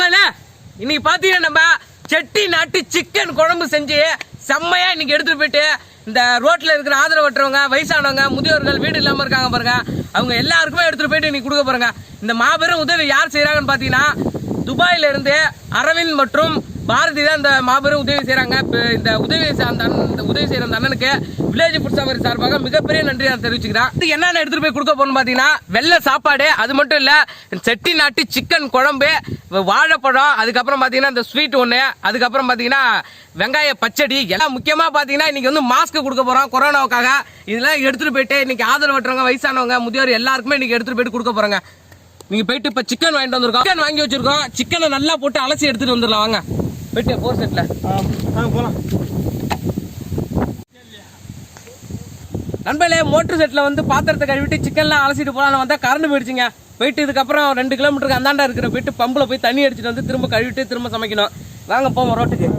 வணக்கம் இன்னைக்கு பாத்தீங்கன்னா நம்ம செட்டி நாட்டு சிக்கன் குழம்பு செஞ்சு செம்மையா இன்னைக்கு எடுத்துட்டு போயிட்டு இந்த ரோட்ல இருக்கிற ஆதரவற்றவங்க வயசானவங்க முதியோர்கள் வீடு இல்லாம இருக்காங்க பாருங்க. அவங்க எல்லாருக்குமே எடுத்துட்டு போயிட்டு இன்னைக்கு கொடுக்க போறாங்க. இந்த மாபெரும் உதவி யார் செய்கிறாங்கன்னு பாத்தீங்கன்னா துபாயில இருந்து அரவிந்த் மற்றும் பாரதி தான் இந்த மாபெரும் உதவி செய்கிறாங்க இந்த உதவி அந்த இந்த உதவி செய்யற அந்த அண்ணனுக்கு வில்லேஜ் ஃபுட் சஃபரி சார்பாக மிகப்பெரிய நன்றி நான் தெரிவிச்சுக்கிறேன். இது என்னென்ன எடுத்துட்டு போய் கொடுக்க போகணும்னு பார்த்தீங்கன்னா வெள்ளை சாப்பாடு அது மட்டும் இல்லை செட்டி நாட்டு சிக்கன் குழம்பு வாழைப்பழம் அதுக்கப்புறம் பார்த்தீங்கன்னா இந்த ஸ்வீட் ஒன்று அதுக்கப்புறம் பார்த்தீங்கன்னா வெங்காய பச்சடி எல்லாம் முக்கியமாக பார்த்தீங்கன்னா இன்றைக்கி வந்து மாஸ்க் கொடுக்க போகிறோம் கொரோனாவுக்காக. இதெல்லாம் எடுத்துகிட்டு போயிட்டு இன்றைக்கி ஆதரவற்றவங்க வயசானவங்க முதியோர் எல்லாருக்குமே இன்றைக்கி எடுத்துகிட்டு போயிட்டு கொடுக்க போகிறோங்க நீங்கள் போயிட்டு இப்போ சிக்கன் வாங்கிட்டு வந்திருக்கோம். சிக்கன் வாங்கி வச்சிருக்கோம். சிக்கனை நல்லா போட்டு அலசி எடுத்துகிட்டு வந்துடலாம். வாங்க. போயிட்டு போர் செட்டில் போகலாம் நண்பர்களே மோட்டர் செட்டில் வந்து பாத்திரத்தை கழுவிட்டு சிக்கன்லாம் அலசிட்டு போகலான்னு வந்தால் கரண்ட் போயிடுச்சுங்க. போயிட்டு இதுக்கப்புறம் ரெண்டு கிலோமீட்டருக்கு அந்தாண்டா இருக்கிற போயிட்டு பம்பில் போய் தண்ணி அடிச்சுட்டு வந்து திரும்ப கழுவிட்டு திரும்ப சமைக்கணும். வாங்க போவோம் ரோட்டுக்கு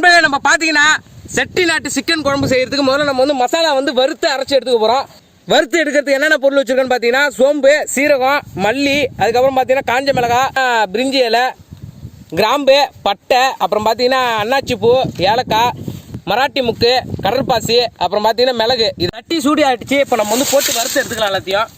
நண்பர்களே நம்ம பார்த்தீங்கன்னா செட்டி நாட்டு சிக்கன் குழம்பு செய்யறதுக்கு முதல்ல நம்ம வந்து மசாலா வந்து வறுத்து அரைச்சி எடுத்துக்க போகிறோம் வறுத்து எடுக்கிறதுக்கு என்னென்ன பொருள் வச்சிருக்கோன்னு பார்த்தீங்கன்னா சோம்பு சீரகம் மல்லி அதுக்கப்புறம் பார்த்தீங்கன்னா காஞ்ச மிளகா பிரிஞ்சி இலை கிராம்பு பட்டை அப்புறம் பார்த்தீங்கன்னா அன்னாச்சி பூ ஏலக்காய் மராட்டி முக்கு கடற்பாசி அப்புறம் பார்த்தீங்கன்னா மிளகு. இது தட்டி சூடி ஆகிடுச்சு இப்போ நம்ம வந்து போட்டு வறுத்து எடுத்துக்கலாம் எல்லாத்தையும்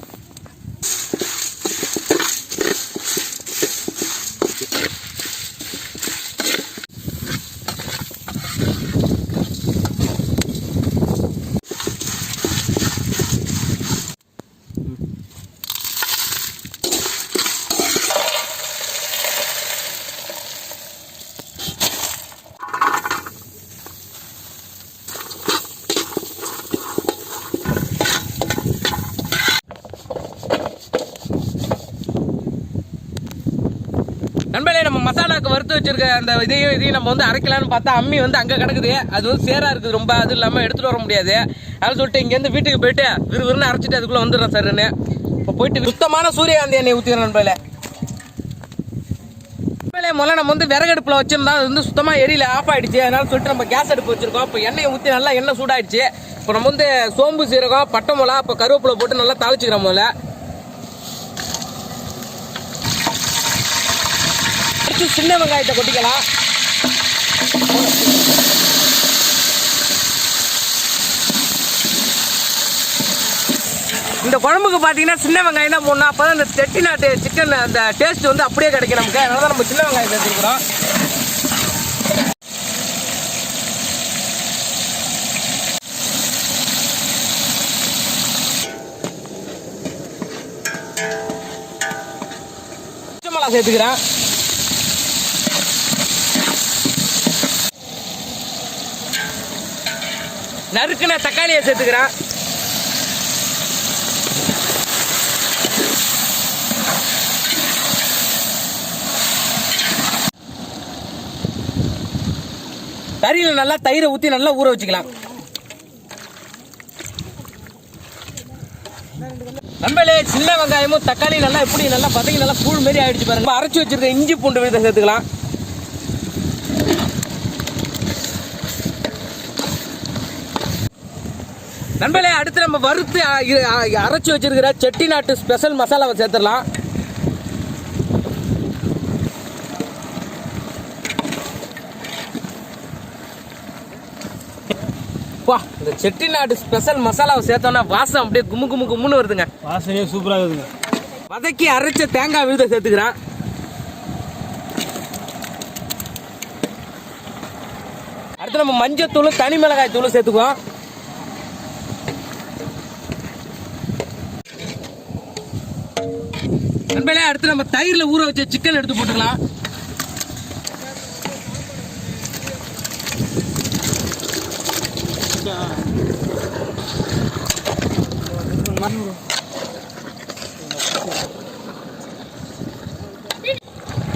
நண்பர்களே நம்ம மசாலாக்கு வறுத்து வச்சிருக்க அந்த இதையும் இதையும் நம்ம வந்து அரைக்கலாம்னு பார்த்தா அம்மி வந்து அங்கே கிடக்குது. அது வந்து சேராக இருக்குது ரொம்ப அது இல்லாமல் எடுத்துகிட்டு வர முடியாது. அதனால சொல்லிட்டு இங்கேருந்து வீட்டுக்கு போயிட்டு விறுவிறுன்னு அரைச்சிட்டு அதுக்குள்ளே வந்துடுறோம் சார்னு இப்போ போயிட்டு சுத்தமான சூரியகாந்தி எண்ணெய் ஊற்றிடுறேன் நண்பர்களே. நண்பர்களே முதல்ல நம்ம வந்து விறகடுப்பில் வச்சிருந்தா அது வந்து சுத்தமாக எரியல ஆஃப் ஆயிடுச்சு. அதனால சொல்லிட்டு நம்ம கேஸ் அடுப்பு வச்சிருக்கோம். இப்போ எண்ணெயை ஊற்றி நல்லா எண்ணெய் சூடாயிடுச்சு. இப்போ நம்ம வந்து சோம்பு சீரகம் பட்டை மிளகா இப்போ கருவேப்பிலை போட்டு நல்லா தாளிச்சுக்கிறோம் முதல்ல. அடுத்து சின்ன வெங்காயத்தை கொட்டிக்கலாம். இந்த குழம்புக்கு பார்த்தீங்கன்னா சின்ன வெங்காயம் தான் போடணும். அப்போ தான் இந்த செட்டிநாட்டு சிக்கன் அந்த டேஸ்ட் வந்து அப்படியே கிடைக்கும் நமக்கு. அதனால தான் நம்ம சின்ன வெங்காயம் சேர்த்துக்கிறோம் சேர்த்துக்கிறேன். நறுக்குன தக்காளியை சேர்த்துக்கிறேன். கறியில் நல்லா தயிரை ஊற்றி நல்லா ஊற வச்சுக்கலாம். நண்பர்களே சின்ன வெங்காயமும் தக்காளி நல்லா எப்படி நல்லா பதங்கி நல்லா கூழ் மாரி ஆயிடுச்சு பாருங்க. அரைச்சி வச்சிருக்க இஞ்சி பூண்டு விழுத சேர்த்துக்கலாம். நண்பர்களே அடுத்து நம்ம வறுத்து அரைச்சு வச்சிருக்கிற செட்டிநாட்டு ஸ்பெஷல் மசாலாவை சேர்த்துடலாம். பா இந்த செட்டிநாடு ஸ்பெஷல் மசாலாவை சேர்த்தோன்னா வாசம் அப்படியே கும்மு கும்மு கும்முன்னு வருதுங்க. வாசனையே சூப்பராக இருக்குதுங்க. வதக்கி அரைச்ச தேங்காய் விழுத சேர்த்துக்கிறேன். அடுத்து நம்ம மஞ்சத்தூள் தனி மிளகாய் தூள் சேர்த்துக்குவோம். நண்பர்களே அடுத்து நம்ம தயிரில் ஊற வச்ச சிக்கன் எடுத்து போட்டுக்கலாம்.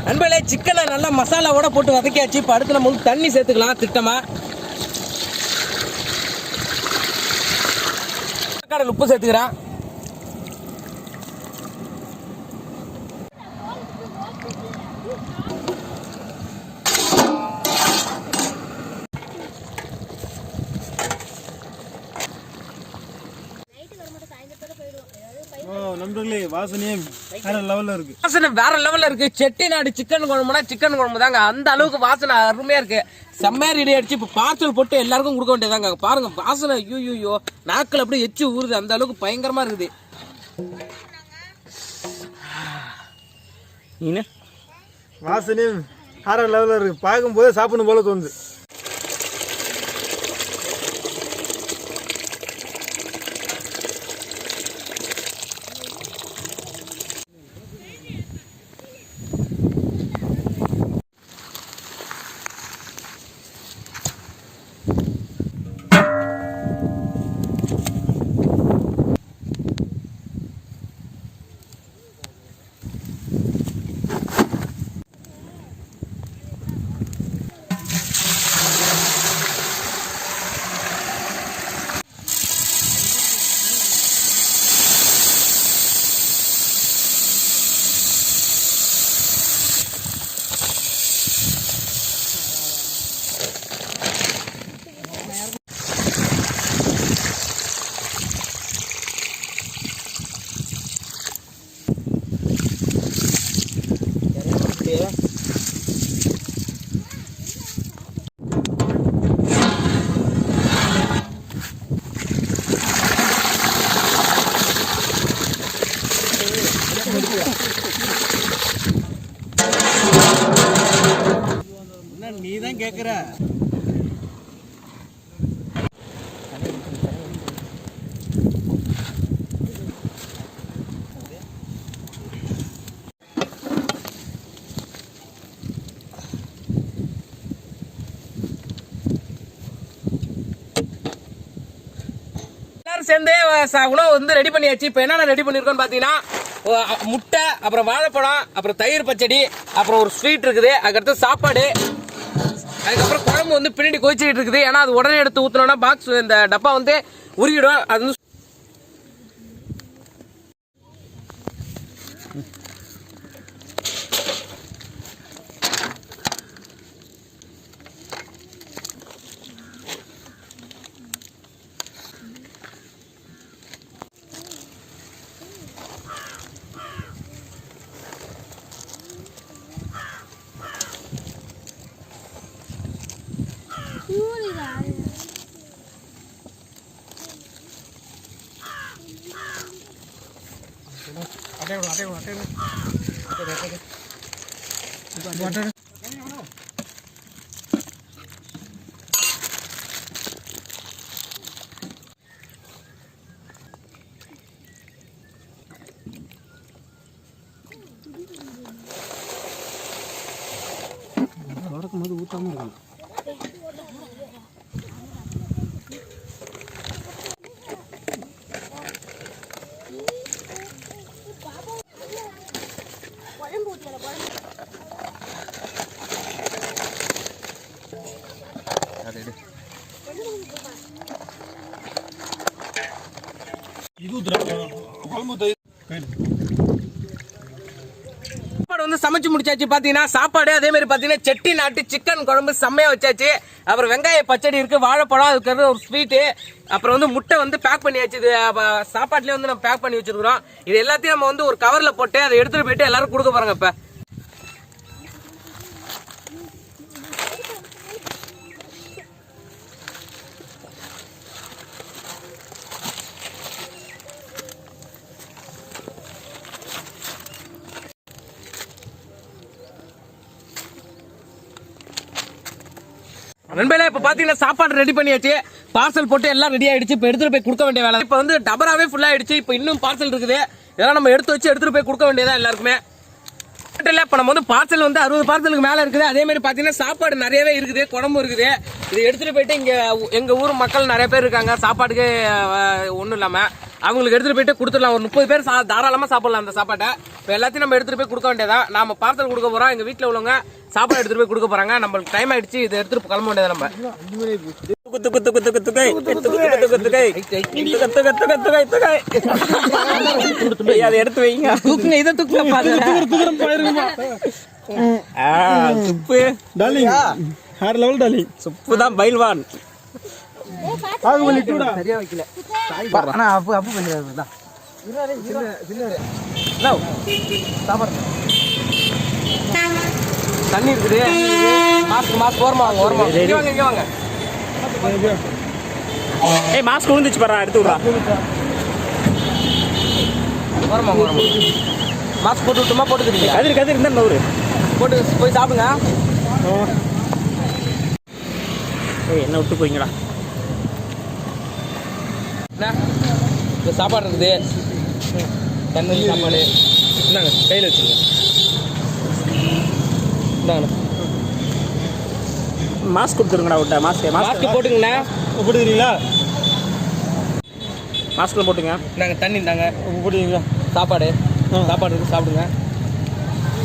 நண்பர்களே சிக்கனை நல்லா மசாலாவோட போட்டு வதக்கியாச்சு. இப்போ அடுத்து நம்ம வந்து தண்ணி சேர்த்துக்கலாம் திட்டமாக கடல் உப்பு சேர்த்துக்கிறேன். நண்பர்களே வாசனையே வேற லெவலில் இருக்கு. வாசனை வேற லெவல்ல இருக்கு. செட்டிநாடு சிக்கன் குழம்புனா சிக்கன் குழம்பு தாங்க. அந்த அளவுக்கு வாசனை அருமையா இருக்கு. செம்மையா ரெடி அடிச்சு இப்போ பார்சல் போட்டு எல்லாருக்கும் கொடுக்க வேண்டியதாங்க பாருங்க வாசனை ஐயோ ஐயோ நாக்கில் அப்படியே எச்சு ஊறுது. அந்த அளவுக்கு பயங்கரமா இருக்குது. நீனு வாசனையே வேற லெவலில் இருக்கு. பார்க்கும்போது சாப்பிடணும் போல தோணுது. ya. எல்லாரும் சேர்ந்தே உணவு வந்து ரெடி பண்ணியாச்சு. இப்போ என்னென்ன ரெடி பண்ணியிருக்கோன்னு பார்த்தீங்கன்னா முட்டை அப்புறம் வாழைப்பழம் அப்புறம் தயிர் பச்சடி அப்புறம் ஒரு ஸ்வீட் இருக்குது. அதுக்கடுத்து சாப்பாடு. அதுக்கப்புறம் குழம்பு வந்து பின்னாடி கொதிச்சுக்கிட்டு இருக்குது. ஏன்னா அது உடனே எடுத்து ஊற்றினோன்னா பாக்ஸ் இந்த டப்பா வந்து உருகிடும். அது வந்து Ada yang ada yang ada. Ada ada. Water. சமைச்சு முடிச்சாச்சு பார்த்தீங்கன்னா சாப்பாடு அதே மாதிரி பார்த்தீங்கன்னா செட்டி நாட்டு சிக்கன் குழம்பு செம்மையாக வச்சாச்சு. அப்புறம் வெங்காய பச்சடி இருக்குது வாழைப்பழம் அதுக்கு ஒரு ஸ்வீட்டு அப்புறம் வந்து முட்டை வந்து பேக் பண்ணியாச்சு. இது அப்ப வந்து நம்ம பேக் பண்ணி வச்சுருக்குறோம். இது எல்லாத்தையும் நம்ம வந்து ஒரு கவரில் போட்டு அதை எடுத்துகிட்டு போயிட்டு எல்லாரும் கொடுக்க போகிறாங்க இப்போ. நண்பர்களே இப்ப பார்த்தீங்கன்னா சாப்பாடு ரெடி பண்ணியாச்சு. பார்சல் போட்டு எல்லாம் ரெடி ஆயிடுச்சு. இப்ப எடுத்துட்டு போய் கொடுக்க வேண்டிய வேலை. இப்ப வந்து டபராவே ஃபுல்லாக ஆயிடுச்சு. இப்ப இன்னும் பார்சல் இருக்குது. இதெல்லாம் நம்ம எடுத்து வச்சு எடுத்துட்டு போய் கொடுக்க வேண்டியதா எல்லாருக்குமே. மட்டும் இல்ல இப்ப நம்ம வந்து பார்சல் வந்து அறுபது பார்சலுக்கு மேல இருக்குது. அதே மாதிரி பாத்தீங்கன்னா சாப்பாடு நிறையவே இருக்குது. குழம்பு இருக்குது. இது எடுத்துட்டு போயிட்டு இங்க எங்க ஊர் மக்கள் நிறைய பேர் இருக்காங்க. சாப்பாடுக்கு ஒன்றும் ஒண்ணும் இல்லாம. அவங்களுக்கு எடுத்துட்டு போயிட்டு கொடுத்துடலாம். ஒரு முப்பது பேர் சா- தாராளமா சாப்பிடலாம் அந்த சாப்பாட்டை. இப்போ எல்லாத்தையும் நம்ம எடுத்துட்டு போய் கொடுக்க வேண்டியதா? நாம பார்சல் கொடுக்க போறோம். எங்க வீட்டுல உள்ளவங்க சாப்பாடு எடுத்துட்டு போய் கொடுக்க போறாங்க. நம்மளுக்கு டைம் ஆயிடுச்சு. இதை எடுத்துட்டு கிளம்ப வேண்டியதா நம்ம. எடுத்து வைங்க தூக்குங்க இதை தூக்குங்க வேற லெவல் டார்லிங் சுப்பு தான் பைல்வான் பாகுபலி டூடா சரியா வைக்கல. ஆனா அப்பு அப்பு பண்ணிடுறாரு தான் தண்ணி இருக்குது. மாஸ்க் மாஸ்க் ஓரமா வாங்க ஓரமா வாங்க. இங்க வாங்க இங்க வாங்க. ஏய் மாஸ்க் விழுந்துச்சு பாரு எடுத்து விட்றா ஓரமா ஓரமா மாஸ்க் போட்டு விட்டுமா போட்டுக்கிறீங்க கதிர் கதிர் இருந்தா நூறு. போட்டு போய் சாப்பிடுங்க. ஏய் என்ன விட்டு போய்ங்கடா என்ன? இந்த சாப்பாடு இருக்குது. தண்ணி சாப்பாடு. இந்தாங்க கையில் வச்சுங்க இந்தாங்க. மாஸ்க் கொடுத்துருங்கடா விட்ட மாஸ்க் மாஸ்க் மாஸ்க் போட்டுங்கண்ணா. போட்டுக்கிறீங்களா? மாஸ்க்ல போட்டுங்க. இந்தாங்க தண்ணி இந்தாங்க. போட்டுக்கிறீங்களா? சாப்பாடு. சாப்பாடு இருக்குது சாப்பிடுங்க.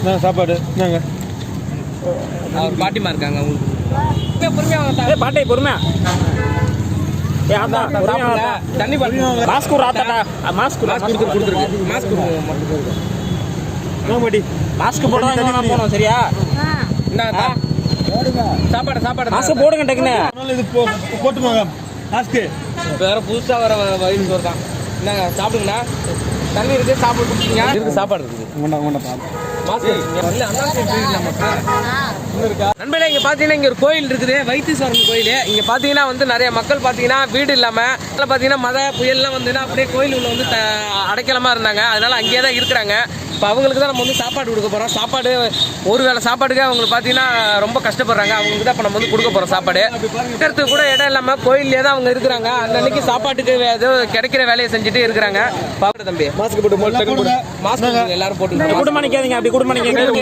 நாங்கள் சாப்பாடு. நாங்கள் அவர் பாட்டிமா இருக்காங்க உங்களுக்கு பொறுமையா, பொறுமையா வாங்க ஏய் பாட்டே பொறுமையா ஏய் ஆத்தா பொறுமையா சாப்பிடுங்க ஆத்தா. தண்ணி மாஸ்க் ஆத்தாடா மாஸ்க் மாஸ்க் கொடுத்து கொடுத்துருக்கு மாஸ்க் பாட்டி மாஸ்க் போட்டு தான் போனோம் சரியா? சாப்பாடு சாப்பாடு மாஸ்க் போடுங்க டக்குன்னு. இது போ போட்டுமாங்க மாஸ்க்கு. வேற புதுசா வர வயசு வருதான் இந்தாங்க சாப்பிடுங்கண்ணா. தண்ணி இருக்கு சாப்பாடு கொடுத்துருங்க இருக்கு சாப்பாடு இருக்குது உண்டா உண்டா நண்பர்களே இங்க பாத்தீங்கன்னா இங்க ஒரு கோயில் இருக்குது வைத்தீஸ்வரன் கோயில். இங்க பாத்தீங்கன்னா வந்து நிறைய மக்கள் பாத்தீங்கன்னா வீடு இல்லாம பாத்தீங்கன்னா மழை புயல்லாம் வந்துன்னா அப்படியே கோயில் உள்ள வந்து அடைக்கலமா இருந்தாங்க. அதனால அங்கேயே தான் இருக்கிறாங்க. இப்போ அவங்களுக்கு தான் நம்ம வந்து சாப்பாடு கொடுக்க போறோம். சாப்பாடு ஒரு வேளை சாப்பாடுக்கு அவங்களுக்கு பாத்தீங்கன்னா ரொம்ப கஷ்டப்படுறாங்க. அவங்களுக்கு தான் இப்போ நம்ம வந்து கொடுக்க போறோம் சாப்பாடு. இருக்கிறதுக்கு கூட இடம் இல்லாம கோயிலே தான் அவங்க இருக்கிறாங்க. அன்னன்னைக்கு சாப்பாட்டுக்கு ஏதோ கிடைக்கிற வேலையை செஞ்சுட்டு இருக்கிறாங்க. பாப்பா தம்பி. மாஸ்க் போட்டு மாஸ்க் எல்லாரும் போட்டு குடும்பம் நிக்காதீங்க அப்படி குடும்பம் நிக்காதீங்க.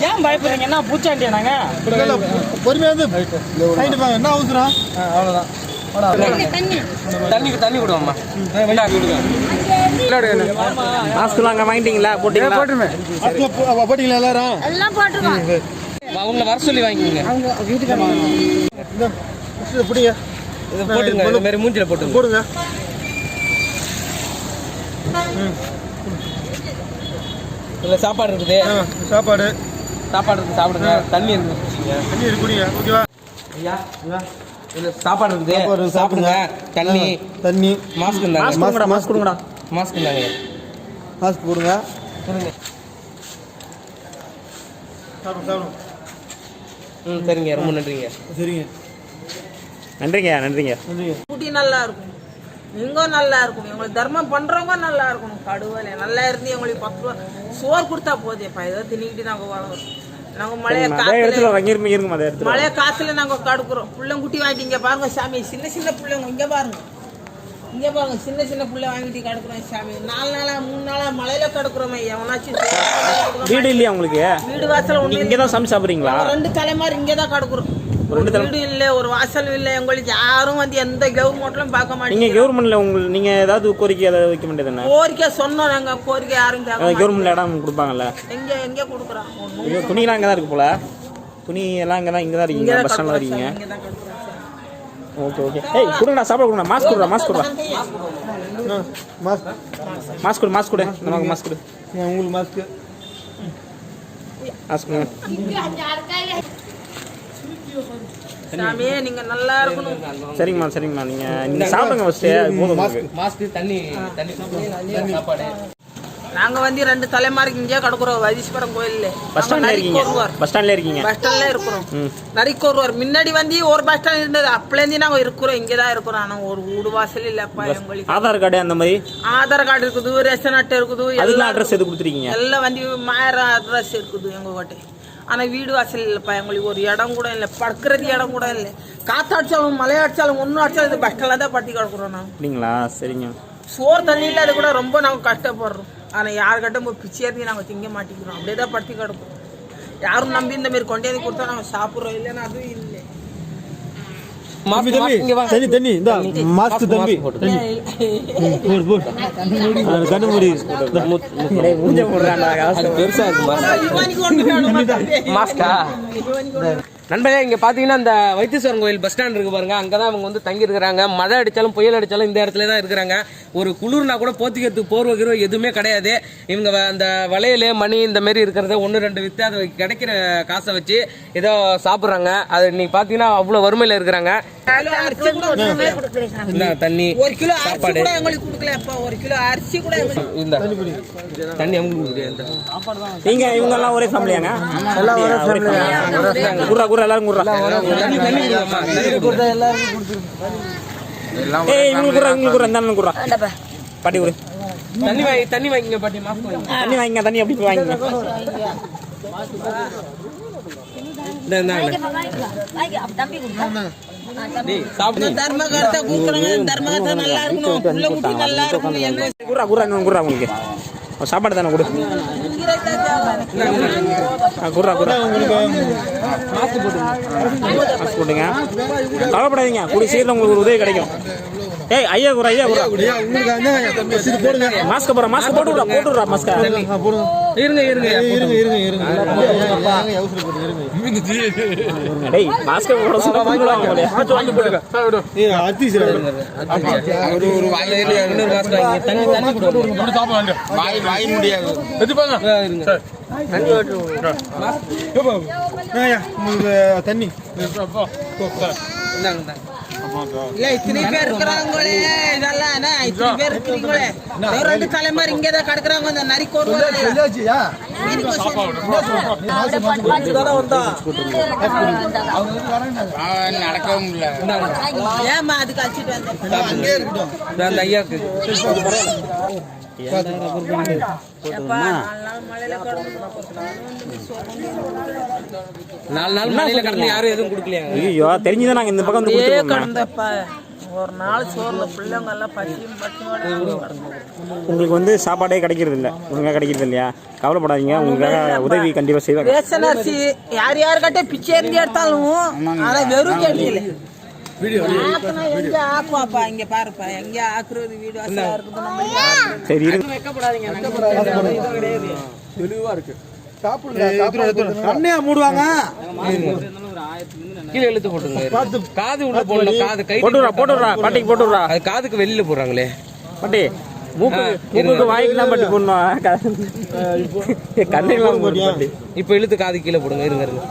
ஏன் பயப்படுறீங்க? என்ன பூச்சாண்டியா நாங்க? பொறுமையாக வந்து வாங்கிட்டு போங்க என்ன அவசரம்? அவ்வளோதான் தண்ணி தண்ணி. விடுவோம்மா இந்தாங்க, விடுங்க. விளையாடு என்ன? மாஸ்க் அங்க வாங்கிட்டீங்களா? போட்டீங்களா? மாஸ்க்கு போ- போட்டீங்களா எல்லாரும்? எல்லாம் அவங்கள வர சொல்லி வாங்கிக்கோங்க. இந்த ஃபஸ்ட்டு பிடிங்க. இதை போட்டுங்க இந்த மாதிரி மூஞ்சில போட்டுங்க போடுங்க. இதுல சாப்பாடு இருக்குது. சாப்பாடு. சாப்பாடு இருக்கு சாப்பிடுங்க. தண்ணி இருக்கு குடிச்சிங்க. தண்ணி இருக்கு குடிங்க. ஓகேவா? ஐயா இதுல சாப்பாடு இருக்குது. சாப்பாடு சாப்பிடுங்க. தண்ணி. தண்ணி. மாஸ்க் மாஸ்க் இருந்தாங்க கொடுங்கடா மாஸ்க் கொடுங்கடா. மாஸ்க் இருந்தாங்க. மாஸ்க் சாப்பிடும் சாப்பிடும் ம் சரிங்க. ரொம்ப நன்றிங்க. சரிங்க. நன்றிங்க நன்றிங்க. நன்றிங்க. நல்லா இருக்கும். நீங்களும் நல்லா இருக்கும் எங்களுக்கு தர்மம் பண்றவங்க நல்லா இருக்கணும். கடுவலை நல்லா இருந்து எங்களுக்கு பத்து ரூபா சோறு கொடுத்தா போதும். இப்போ ஏதோ தின்னுக்கிட்டு நாங்கள் வளர்றோம் நாங்கள் மழைய காத்துல மழைய காத்துல நாங்க கடுக்குறோம். பிள்ளைங்க வாங்கிட்டு இங்க பாருங்க சாமி. சின்ன சின்ன பிள்ளைங்க இங்க பாருங்க. இங்க பாருங்க சின்ன சின்ன பிள்ளை வாங்கிட்டு கிடக்குறோம் சாமி. நாலு நாளா மூணு நாளா மழையில கிடக்குறோமே எவனாச்சும் வீடு இல்லையா உங்களுக்கு? வீடு வாசல் ஒண்ணு இங்கே தான் சமைச்சு சாப்பிட்றீங்களா? நாங்க ரெண்டு தலைமாரி இங்கே தான் கிடக்குறோம். வீடு இல்லை ஒரு வாசல் இல்லை. எங்களுக்கு யாரும் வந்து எந்த கவர்மெண்ட்லும் பார்க்க நீங்க மாட்டேங்க கவர்மெண்ட்ல உங்களுக்கு நீங்க ஏதாவது கோரிக்கை ஏதாவது வைக்க வேண்டியது கோரிக்கை சொன்னோம். நாங்க கோரிக்கை யாரும் கேட்க. கவர்மெண்ட்ல இடம் கொடுப்பாங்கல்ல. எங்க எங்க கொடுக்குறான் ஒண்ணும் ஐயோ, துணிலாம் அங்கே தான் இருக்கு போல. துணி எல்லாம் இங்கே தான் இங்கே தான் இருக்கீங்க பஸ் ஸ்டாண்டில் இருக்கீங்க. Okay okay. ஏய் கொடுங்கடா சாப்பாடு கொடுங்க மாஸ்க் கொடுடா மாஸ்க் கொடுடா. மாஸ்க் மாஸ்க் கொடு மாஸ்க் கொடு. நமக்கு மாஸ்க் கொடு. உங்களுக்கு மாஸ்க்கு மாஸ்க் நீங்க நல்லா இருக்கணும். சரிங்கம்மா சரிங்கம்மா. நீங்கள் நீங்கள் சாப்பிடுங்க ஃபஸ்ட்டு போதும் உங்களுக்கு. மாஸ்க் தண்ணி தண்ணி சாப்பாடு. நாங்க வந்து ரெண்டு தலைமாருக்கு இங்கே கிடக்குறோம் வைத்தீஸ்வரம் கோயில்ல. பஸ் ஸ்டாண்ட்ல இருக்கீங்க. பஸ் ஸ்டாண்ட்ல இருக்கீங்க. பஸ் ஸ்டாண்ட்ல இருக்கிறோம். நரிக்கு ஒருவர் முன்னாடி வந்து ஒரு பஸ் ஸ்டாண்ட் இருந்தது அப்பலேருந்து நாங்க இருக்கிறோம் இங்கே தான் இருக்கிறோம். ஆனா ஒரு வீடு வாசல் இல்லப்பா எங்களுக்கு ஆதார் கார்டு அந்த மாதிரி? ஆதார் கார்டு இருக்குது ரேஷன் அட்டை இருக்குது எல்லாம் அட்ரஸ் எது கொடுத்துருக்கீங்க? எல்லாம் வந்து மாயிர அட்ரஸ் இருக்குது எங்க கோட்டை ஆனா வீடு வாசல் இல்லப்பா எங்களுக்கு ஒரு இடம் கூட இல்லை. படுக்கிறது இடம் கூட இல்லை. காத்தாடிச்சாலும் மழை அடிச்சாலும் ஒன்றும் அடிச்சாலும் இது பஸ் ஸ்டாண்ட்ல தான் பட்டி கிடக்குறோம் நாங்க. அப்படிங்களா? சரிங்க. சோறு தண்ணி இல்லாத கூட ரொம்ப நாங்க கஷ்டப்படுறோம். ஆனா யாருக்கிட்ட போய் பிச்சை எடுத்து நாங்க திங்க மாட்டேங்கிறோம். அப்படியே தான் படுத்தி கிடக்கும். யாரும் நம்பி இந்த மாதிரி கொண்டு வந்து கொடுத்தா நாங்க சாப்பிடுறோம். இல்லைன்னா அதுவும் இல்லை. தம்பி தம்பி. தண்ணி தண்ணி இந்த மாஸ்க் தம்பி போடு போடு கண்ணு மூடி பெருசா தம்பி? மாஸ்கா இவனுக்கு ஒண்ணு நண்பரே இங்க பாத்தீங்கன்னா இந்த வைத்தீஸ்வரன் கோயில் பஸ் ஸ்டாண்ட் இருக்கு பாருங்க. அங்கதான் அவங்க வந்து தங்கி இருக்கிறாங்க மழை அடிச்சாலும் புயல் அடிச்சாலும் இந்த இடத்துல தான் இருக்கிறாங்க. ஒரு குளிர்னா கூட போத்திக்கிறதுக்கு போர்வை கீர்வை எதுவுமே கிடையாது. இவங்க அந்த வளையல் மணி இந்த மாதிரி இருக்கிறத ஒன்று ரெண்டு வித்து அதை கிடைக்கிற காசை வச்சு ஏதோ சாப்பிட்றாங்க. அது இன்னைக்கு பாத்தீங்கன்னா அவ்வளோ வறுமையில இருக்கிறாங்க. தண்ணி ஒரு கிலோ அரிசி சாப்பாடு? கூட எங்களுக்கு கொடுக்கலப்பா ஒரு கிலோ அரிசி கூட எங்களுக்கு இந்த. தண்ணி அவங்க கொடுக்குது இந்த? நீங்க இவங்க எல்லாம் ஒரே ஃபேமிலியாங்க எல்லாம் ஒரே ஃபேமிலியா குர்ரா எல்லாரும் கொடுங்க. ஏய் இவங்க குர்ரா இவங்க குர்ரா இந்த குர்ரா பாட்டி குரு தண்ணி வாங்கி தண்ணி வாங்கிங்க பாட்டி மாஸ்க் வாங்கி தண்ணி வாங்கிங்க தண்ணி அப்படி வாங்கிங்க. கொடுத்தா. டேய் சாப்பிடு தர்மகர்த்தா கூப்பிடுறாங்க தர்மகர்த்தா குர்ரா குர்ரா. உங்களுக்கு மாஸ்க் போட்டுங்க. கவலைப்படாதீங்க. கூடிய சீக்கிரம் உங்களுக்கு ஒரு உதவி கிடைக்கும். ஏய் ஐயா குரா ஐயா உங்களுக்கு போடுங்க. மாஸ்க் போடுற மாஸ்க் போட்டு விட்றா போட்டு விட்றா மாஸ்க் போடுங்க இருங்க இருங்க இருங்க இருங்க டேய் மாஸ்க் போட சொல்ல போடுவாங்க ஏய் அத்தி சார் ஒரு ஒரு இன்னொரு மாஸ்க் வாங்கி தண்ணி இருங்க. இந்தாங்க. இல்ல இத்தனை பேர் இருக்கிறாங்களே இதெல்லாம் என்ன? இத்தனை பேர் இருக்கிறீங்களே? ரெண்டு தலைமாரி கிடக்குறாங்க இந்த ஏமா அதுக்கு வந்தேன். ஐயாக்கு. எப்பா, நாலு நாள் மழையில கிடக்குறோம். நாலு நாள் மழையில கடந்து யாரும் எதுவும் கொடுக்கலையா? ஐயோ தெரிஞ்சுதான் நாங்க இந்த பக்கம் வந்து கொடுத்துருக்கோம் ஒரு நாள் சோறுல பிள்ளைங்க எல்லாம் பசியும் பட்டியோட உங்களுக்கு வந்து சாப்பாடே கிடைக்கிறது இல்ல ஒழுங்கா கிடைக்கிறது இல்லையா கவலைப்படாதீங்க உங்களுக்காக உதவி கண்டிப்பா செய்வாங்க. ரேஷன் அரிசி யார் யாருக்கிட்ட பிச்சை இருந்து எடுத்தாலும் வெறும் ஆக்குனா எங்க ஆக்குவாப்பா இங்க பாருப்பா. எங்க ஆக்குறது? வீடு வாசலா இருக்குது. சரி கண்ணையா மூடுவாங்க? கீழே இழுத்து போட்டுங்க காது உள்ள போடணும் காது கை போட்டு விட்றா போட்டு விட்றா பாட்டிக்கு போட்டு விட்றா. அது காதுக்கு வெளியில போடுறாங்களே. பாட்டி மூக்கு மூக்குக்கு வாய்க்கு தான் பாட்டி போடணும். கண்ணுக்கெல்லாம் போட்டு பாட்டி. இப்போ இழுத்து காது கீழே போடுங்க இருங்க இருங்க.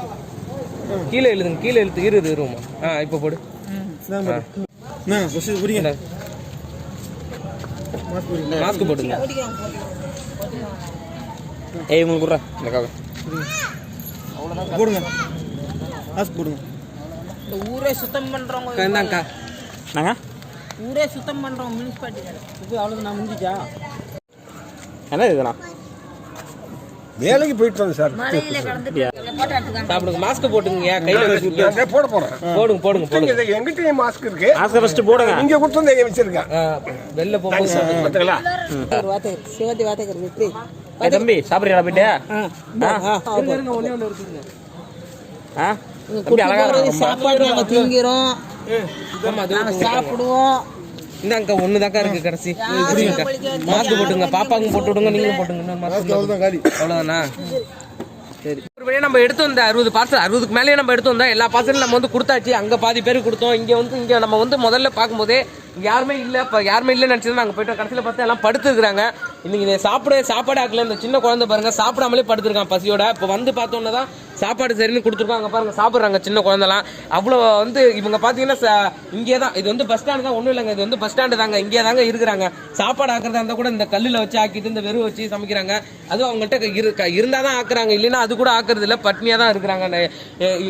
கீழே இழுதுங்க கீழே இழுத்து இரு இருமா ஆ இப்போ போடு. மாஸ்க் போட்டுங்க ஏய் உங்களுக்கு விட்றா இந்த போடுங்க மாஸ்க் போடுங்க இந்த ஊரே சுத்தம் பண்றவங்க இந்தாங்கக்கா நாங்க ஊரே சுத்தம் பண்றவங்க முனிசிபாலிட்டி என்ன இதுண்ணா வேலைக்கு போயிட்டு வாங்க சார். சாப்பிடுங்க மாஸ்க் போட்டுங்க கையில. போட போறேன். போடுங்க போடுங்க போடுங்க. எங்கிட்ட மாஸ்க் இருக்கு. மாஸ்க் ஃபர்ஸ்ட் போடுங்க. இங்க கொடுத்து வந்து எங்க வச்சிருக்கேன். வெளில போகும்போது பாத்துங்களா வாத்தகர் சிவந்தி வாத்தகர் வெற்றி. தம்பி சாப்பிட்றீங்களா போயிட்டு? ஆ அழகா சாப்பாடு நாங்க திங்கிறோம். நாங்க சாப்பிடுவோம். இந்தாங்க ஒண்ணு தாக்கா இருக்கு கடைசி. புரியுங்க மாஸ்க் போட்டுங்க பாப்பாங்க போட்டு விடுங்க நீங்களும் போட்டுங்க. அவ்வளவுதானா சரி. ஒரு நம்ம எடுத்து வந்த அறுபது பார்சல் அறுபதுக்கு மேலேயே நம்ம எடுத்து வந்தோம் எல்லா பார்சலும் நம்ம வந்து கொடுத்தாச்சு. அங்க பாதி பேருக்கு கொடுத்தோம். இங்க வந்து இங்க நம்ம வந்து முதல்ல பார்க்கும்போதே யாருமே இல்லை இப்போ யாருமே இல்லைன்னு நினச்சி நாங்கள் போயிட்டோம் கடைசியில் பார்த்தா எல்லாம் படுத்துருக்குறாங்க. இன்றைக்கி இதை சாப்பிட சாப்பாடு ஆக்கல இந்த சின்ன குழந்தை பாருங்க சாப்பிடாமலே படுத்துருக்கான் பசியோட. இப்போ வந்து பார்த்தோன்னே தான் சாப்பாடு சரின்னு கொடுத்துருக்கோம். அங்கே பாருங்க சாப்பிட்றாங்க சின்ன குழந்தைலாம். அவ்வளோ வந்து இவங்க பார்த்தீங்கன்னா ச- இங்கே தான். இது வந்து பஸ் ஸ்டாண்டு தான் ஒன்றும் இல்லைங்க. இது வந்து பஸ் ஸ்டாண்டு தாங்க. இங்கே தாங்க இருக்கிறாங்க. சாப்பாடு ஆக்குறதா இருந்தால் கூட இந்த கல்லில் வச்சு ஆக்கிட்டு இந்த வெறும் வச்சு சமைக்கிறாங்க. அதுவும் அவங்கள்ட்ட இரு இருந்தால் தான் ஆக்குறாங்க. இல்லைன்னா அது கூட ஆக்குறது இல்லை. பட்னியாக தான் இருக்கிறாங்க.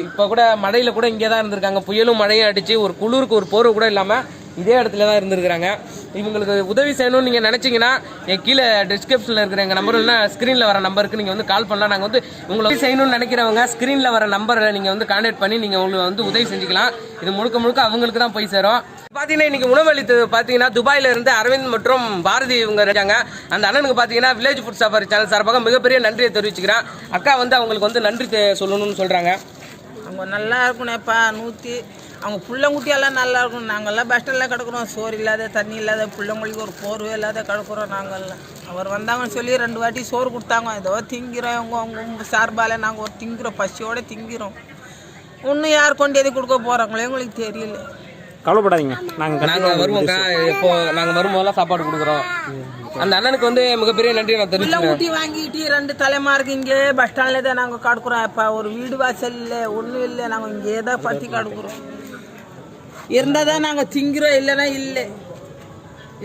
இப்போ கூட மழையில் கூட இங்கே தான் இருந்திருக்காங்க. புயலும் மழையும் அடித்து ஒரு குளிருக்கு ஒரு போர்வை கூட இல்லாமல் இதே இடத்துல தான் இருந்திருக்கிறாங்க. இவங்களுக்கு உதவி செய்யணும்னு நீங்கள் நினச்சிங்கன்னா என் கீழே டிஸ்கிரிப்ஷனில் இருக்கிற எங்கள் நம்பர் இல்லைனா ஸ்க்ரீனில் வர நம்பருக்கு நீங்கள் வந்து கால் பண்ணலாம். நாங்கள் வந்து உங்களை உதவி செய்யணும்னு நினைக்கிறவங்க ஸ்க்ரீனில் வர நம்பரை நீங்கள் வந்து கான்டாக்ட் பண்ணி நீங்கள் உங்களுக்கு வந்து உதவி செஞ்சுக்கலாம். இது முழுக்க முழுக்க அவங்களுக்கு தான் போய் சேரும். பார்த்தீங்கன்னா இன்றைக்கி உணவளித்தது பார்த்தீங்கன்னா துபாயிலிருந்து அரவிந்த் மற்றும் பாரதி இவங்க இருக்காங்க. அந்த அண்ணனுக்கு பார்த்தீங்கன்னா வில்லேஜ் ஃபுட் சஃபாரி சேனல் சார்பாக மிகப்பெரிய நன்றியை தெரிவிச்சுக்கிறேன். அக்கா வந்து அவங்களுக்கு வந்து நன்றி சொல்லணும்னு சொல்கிறாங்க அவங்க நல்லா இருக்கணும்ப்பா நூற்றி அவங்க பிள்ளைங்குட்டியெல்லாம் நல்லா இருக்கணும் நாங்கள்லாம் பஸ் ஸ்டாண்டில் கிடக்குறோம். சோறு இல்லாத தண்ணி இல்லாத பிள்ளைங்களுக்கு ஒரு போர்வை இல்லாத கிடக்குறோம் நாங்கள்லாம் அவர் வந்தாங்கன்னு சொல்லி ரெண்டு வாட்டி சோறு கொடுத்தாங்க. ஏதோ திங்கிறோம் அவங்க அவங்க சார்பால் நாங்கள் ஒரு திங்கிறோம். பசியோட திங்கிறோம். இன்னும் யார் கொண்டு எது கொடுக்க போகிறாங்களோ எங்களுக்கு தெரியல. கவலைப்படாதீங்க. நாங்கள் நாங்க வருவோம்க்கா. இப்போ நாங்க வரும்போதெல்லாம் சாப்பாடு கொடுக்குறோம். அந்த அண்ணனுக்கு வந்து மிகப்பெரிய நன்றி நான் தெரிவிச்சுக்கிறேன். ஊட்டி வாங்கிட்டு ரெண்டு தலைமாருக்கு இங்கே பஸ் ஸ்டாண்டில் தான் நாங்கள் கடுக்குறோம். இப்போ ஒரு வீடு வாசல் இல்லை ஒன்றும் இல்லை. நாங்கள் இங்கே தான் பற்றி கடுக்குறோம். இருந்தால் தான் நாங்கள் திங்கிறோம் இல்லைன்னா இல்லை.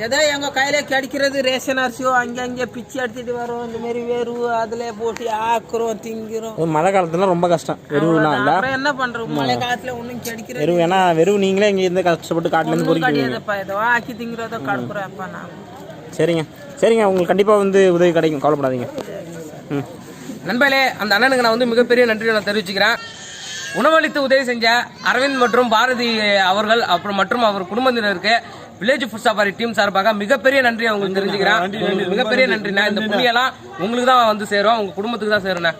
ஏதோ எங்கள் கையில் கிடைக்கிறது ரேஷன் அரிசியோ அங்கே அங்கே பிச்சு எடுத்துட்டு வரோம் இந்த மாதிரி வெறுவு அதில் போட்டு ஆக்குறோம் திங்கிறோம். மழை காலத்துல ரொம்ப கஷ்டம். இல்லை. அப்புறம் என்ன பண்ணுறோம் மழை காலத்தில் ஒன்றும் கிடைக்கிறது வெறும் ஏன்னா வெறும் நீங்களே இங்கே இருந்து கஷ்டப்பட்டு காட்டுலேருந்து ஒன்றும் பொறிக்கிறீங்க. கிடையாதுப்பா. ஏதோ ஆக்கி திங்கிறதோ கடுக்குறோம்ப்பா நாங்கள் சரிங்க. சரிங்க உங்களுக்கு கண்டிப்பாக வந்து உதவி கிடைக்கும். கவலைப்படாதீங்க. ம். நண்பர்களே அந்த அண்ணனுக்கு நான் வந்து மிகப்பெரிய நன்றி நான் தெரிவிச்சுக்கிறேன். உணவளித்து உதவி செஞ்ச அரவிந்த் மற்றும் பாரதி அவர்கள் அப்புறம் மற்றும் அவர் குடும்பத்தினருக்கு வில்லேஜ் ஃபுட் சஃபாரி டீம் சார்பாக மிகப்பெரிய நன்றி அவங்களுக்கு தெரிஞ்சுக்கிறேன். மிகப்பெரிய நன்றிண்ணா. இந்த புண்ணியெல்லாம் உங்களுக்கு தான் வந்து சேரும். உங்க குடும்பத்துக்கு தான் சேருண்ணே